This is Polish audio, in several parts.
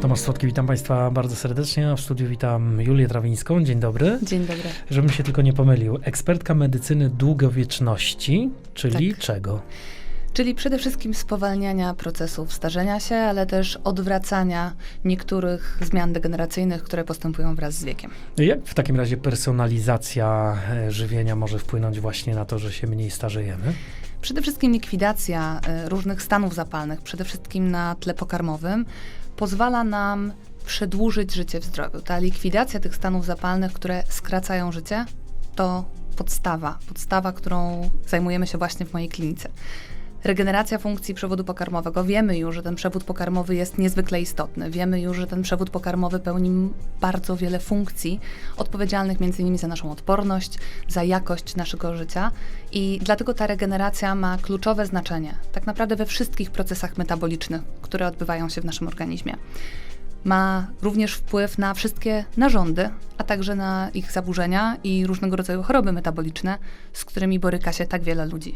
Tomasz Słodki, witam Państwa bardzo serdecznie. W studiu witam Julię Trawińską. Dzień dobry. Dzień dobry. Żebym się tylko nie pomylił. Ekspertka medycyny długowieczności, czyli Tak. czego? Czyli przede wszystkim spowalniania procesów starzenia się, ale też odwracania niektórych zmian degeneracyjnych, które postępują wraz z wiekiem. Jak w takim razie personalizacja e, żywienia może wpłynąć właśnie na to, że się mniej starzejemy? Przede wszystkim likwidacja y, różnych stanów zapalnych, przede wszystkim na tle pokarmowym, pozwala nam przedłużyć życie w zdrowiu. Ta likwidacja tych stanów zapalnych, które skracają życie, to podstawa, podstawa, którą zajmujemy się właśnie w mojej klinice. Regeneracja funkcji przewodu pokarmowego. Wiemy już, że ten przewód pokarmowy jest niezwykle istotny. Wiemy już, że ten przewód pokarmowy pełni bardzo wiele funkcji, odpowiedzialnych m.in. za naszą odporność, za jakość naszego życia. I dlatego ta regeneracja ma kluczowe znaczenie, tak naprawdę we wszystkich procesach metabolicznych, które odbywają się w naszym organizmie. Ma również wpływ na wszystkie narządy, a także na ich zaburzenia i różnego rodzaju choroby metaboliczne, z którymi boryka się tak wiele ludzi.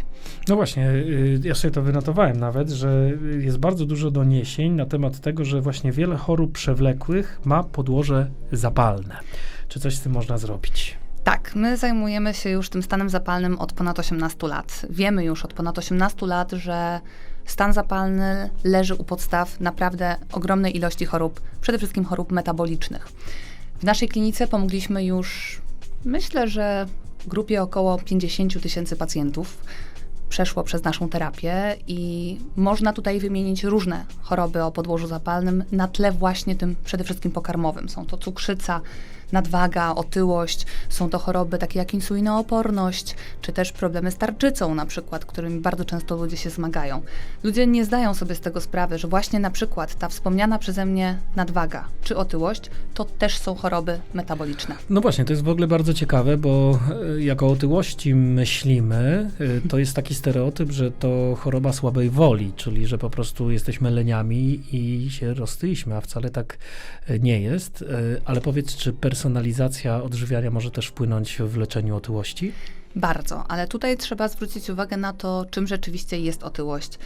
No właśnie, y, ja sobie to wynotowałem nawet, że jest bardzo dużo doniesień na temat tego, że właśnie wiele chorób przewlekłych ma podłoże zapalne. Czy coś z tym można zrobić? Tak, my zajmujemy się już tym stanem zapalnym od ponad 18 lat. Wiemy już od ponad 18 lat, że stan zapalny leży u podstaw naprawdę ogromnej ilości chorób, przede wszystkim chorób metabolicznych. W naszej klinice pomogliśmy już, myślę, że grupie około 50 tysięcy pacjentów przeszło przez naszą terapię i można tutaj wymienić różne choroby o podłożu zapalnym na tle właśnie tym przede wszystkim pokarmowym. Są to cukrzyca, nadwaga, otyłość, są to choroby takie jak insulinooporność, czy też problemy z tarczycą na przykład, którymi bardzo często ludzie się zmagają. Ludzie nie zdają sobie z tego sprawy, że właśnie na przykład ta wspomniana przeze mnie nadwaga czy otyłość to też są choroby metaboliczne. No właśnie, to jest w ogóle bardzo ciekawe, bo e, jak o otyłości myślimy, e, to jest taki stereotyp, że to choroba słabej woli, czyli że po prostu jesteśmy leniami i się roztyliśmy, a wcale tak e, nie jest. Ale powiedz, czy personalizacja odżywiania może też wpłynąć w leczeniu otyłości? Bardzo, ale tutaj trzeba zwrócić uwagę na to, czym rzeczywiście jest otyłość.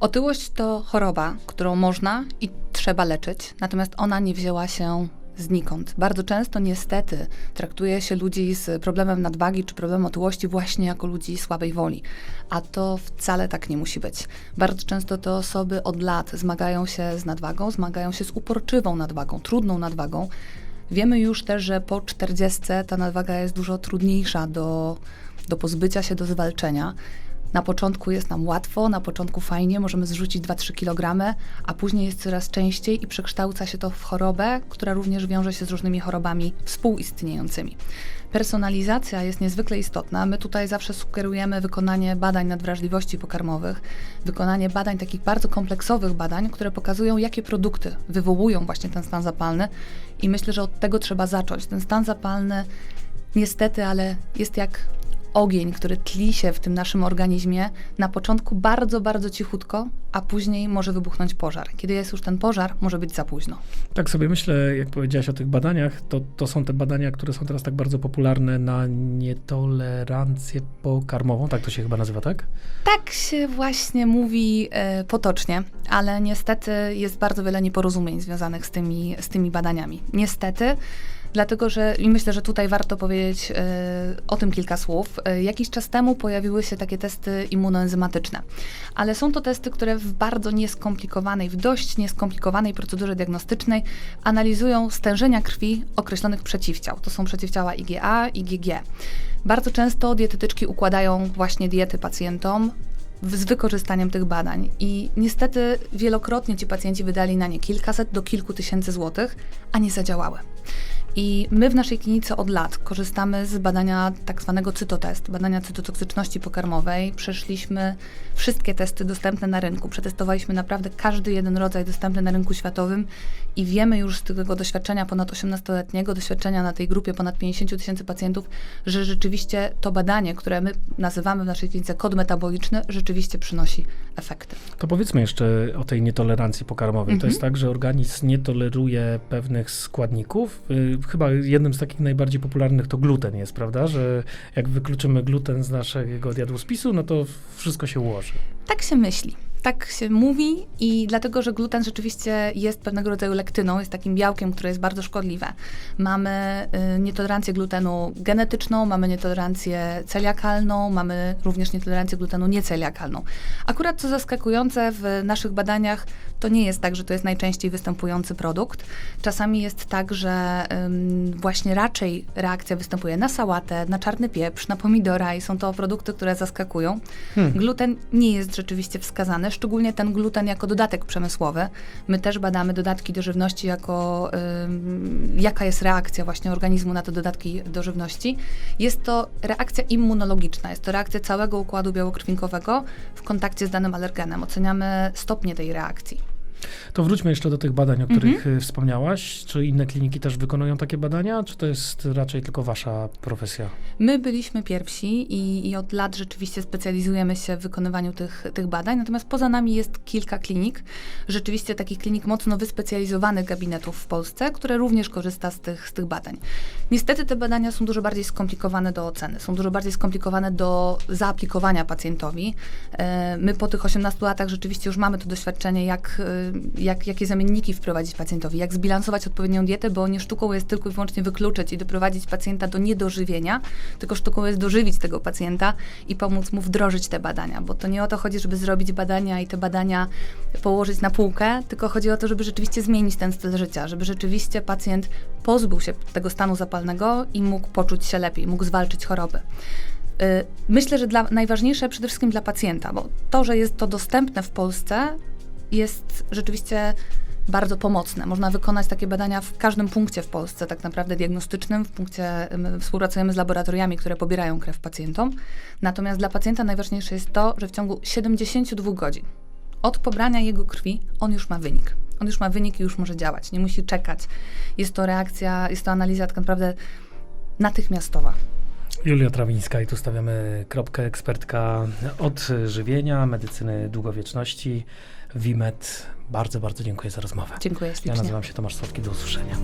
Otyłość to choroba, którą można i trzeba leczyć, natomiast ona nie wzięła się znikąd. Bardzo często niestety traktuje się ludzi z problemem nadwagi czy problemem otyłości właśnie jako ludzi słabej woli, a to wcale tak nie musi być. Bardzo często te osoby od lat zmagają się z nadwagą, zmagają się z uporczywą nadwagą, trudną nadwagą. Wiemy już też, że po 40 ta nadwaga jest dużo trudniejsza do, do pozbycia się, do zwalczenia. Na początku jest nam łatwo, na początku fajnie, możemy zrzucić 2-3 kg, a później jest coraz częściej i przekształca się to w chorobę, która również wiąże się z różnymi chorobami współistniejącymi. Personalizacja jest niezwykle istotna. My tutaj zawsze sugerujemy wykonanie badań nadwrażliwości pokarmowych, wykonanie badań takich bardzo kompleksowych badań, które pokazują, jakie produkty wywołują właśnie ten stan zapalny i myślę, że od tego trzeba zacząć. Ten stan zapalny niestety, ale jest jak ogień, który tli się w tym naszym organizmie, na początku bardzo, bardzo cichutko, a później może wybuchnąć pożar. Kiedy jest już ten pożar, może być za późno. Tak sobie myślę, jak powiedziałaś o tych badaniach, to, to są te badania, które są teraz tak bardzo popularne na nietolerancję pokarmową, tak to się chyba nazywa, tak? Tak się właśnie mówi e, potocznie, ale niestety jest bardzo wiele nieporozumień związanych z tymi, z tymi badaniami. Niestety, dlatego że i myślę, że tutaj warto powiedzieć e, o tym kilka słów. E, jakiś czas temu pojawiły się takie testy immunoenzymatyczne, ale są to testy, które w bardzo nieskomplikowanej, w dość nieskomplikowanej procedurze diagnostycznej analizują stężenia krwi określonych przeciwciał. To są przeciwciała IgA, IgG. Bardzo często dietetyczki układają właśnie diety pacjentom z wykorzystaniem tych badań. I niestety wielokrotnie ci pacjenci wydali na nie kilkaset do kilku tysięcy złotych, a nie zadziałały. I my w naszej klinice od lat korzystamy z badania tak zwanego cytotest, badania cytotoksyczności pokarmowej. Przeszliśmy wszystkie testy dostępne na rynku, przetestowaliśmy naprawdę każdy jeden rodzaj dostępny na rynku światowym i wiemy już z tego doświadczenia ponad 18-letniego, doświadczenia na tej grupie ponad 50 tysięcy pacjentów, że rzeczywiście to badanie, które my nazywamy w naszej klinice kod metaboliczny, rzeczywiście przynosi efekty. To powiedzmy jeszcze o tej nietolerancji pokarmowej. To Mhm. jest tak, że organizm nie toleruje pewnych składników. Y, Chyba jednym z takich najbardziej popularnych to gluten jest, prawda? Że jak wykluczymy gluten z naszego jadłospisu, no to wszystko się ułoży. Tak się myśli. Tak się mówi i dlatego, że gluten rzeczywiście jest pewnego rodzaju lektyną, jest takim białkiem, które jest bardzo szkodliwe. Mamy y, nietolerancję glutenu genetyczną, mamy nietolerancję celiakalną, mamy również nietolerancję glutenu nieceliakalną. Akurat co zaskakujące w naszych badaniach, to nie jest tak, że to jest najczęściej występujący produkt. Czasami jest tak, że ym, właśnie raczej reakcja występuje na sałatę, na czarny pieprz, na pomidora i są to produkty, które zaskakują. Hmm. Gluten nie jest rzeczywiście wskazany, szczególnie ten gluten jako dodatek przemysłowy. My też badamy dodatki do żywności jako ym, jaka jest reakcja właśnie organizmu na te dodatki do żywności. Jest to reakcja immunologiczna, jest to reakcja całego układu białokrwinkowego w kontakcie z danym alergenem. Oceniamy stopnie tej reakcji. To wróćmy jeszcze do tych badań, o których Mhm. y, wspomniałaś. Czy inne kliniki też wykonują takie badania, czy to jest raczej tylko wasza profesja? My byliśmy pierwsi i, i od lat rzeczywiście specjalizujemy się w wykonywaniu tych, tych badań, natomiast poza nami jest kilka klinik, rzeczywiście takich klinik mocno wyspecjalizowanych gabinetów w Polsce, które również korzysta z tych, z tych badań. Niestety te badania są dużo bardziej skomplikowane do oceny, są dużo bardziej skomplikowane do zaaplikowania pacjentowi. E, My po tych 18 latach rzeczywiście już mamy to doświadczenie, jak, e, jak, jakie zamienniki wprowadzić pacjentowi, jak zbilansować odpowiednią dietę, bo nie sztuką jest tylko i wyłącznie wykluczyć i doprowadzić pacjenta do niedożywienia, tylko sztuką jest dożywić tego pacjenta i pomóc mu wdrożyć te badania, bo to nie o to chodzi, żeby zrobić badania i te badania położyć na półkę, tylko chodzi o to, żeby rzeczywiście zmienić ten styl życia, żeby rzeczywiście pacjent pozbył się tego stanu zapalnego i mógł poczuć się lepiej, mógł zwalczyć choroby. Y, Myślę, że dla, najważniejsze przede wszystkim dla pacjenta, bo to, że jest to dostępne w Polsce, jest rzeczywiście bardzo pomocne. Można wykonać takie badania w każdym punkcie w Polsce, tak naprawdę diagnostycznym. W punkcie my współpracujemy z laboratoriami, które pobierają krew pacjentom. Natomiast dla pacjenta najważniejsze jest to, że w ciągu 72 godzin od pobrania jego krwi on już ma wynik. On już ma wynik i już może działać. Nie musi czekać. Jest to reakcja, jest to analiza tak naprawdę natychmiastowa. Julia Trawińska i tu stawiamy kropkę, ekspertka od żywienia, medycyny długowieczności, WIMED. Bardzo, bardzo dziękuję za rozmowę. Dziękuję Ja ślicznie. nazywam się Tomasz Słodki, do usłyszenia.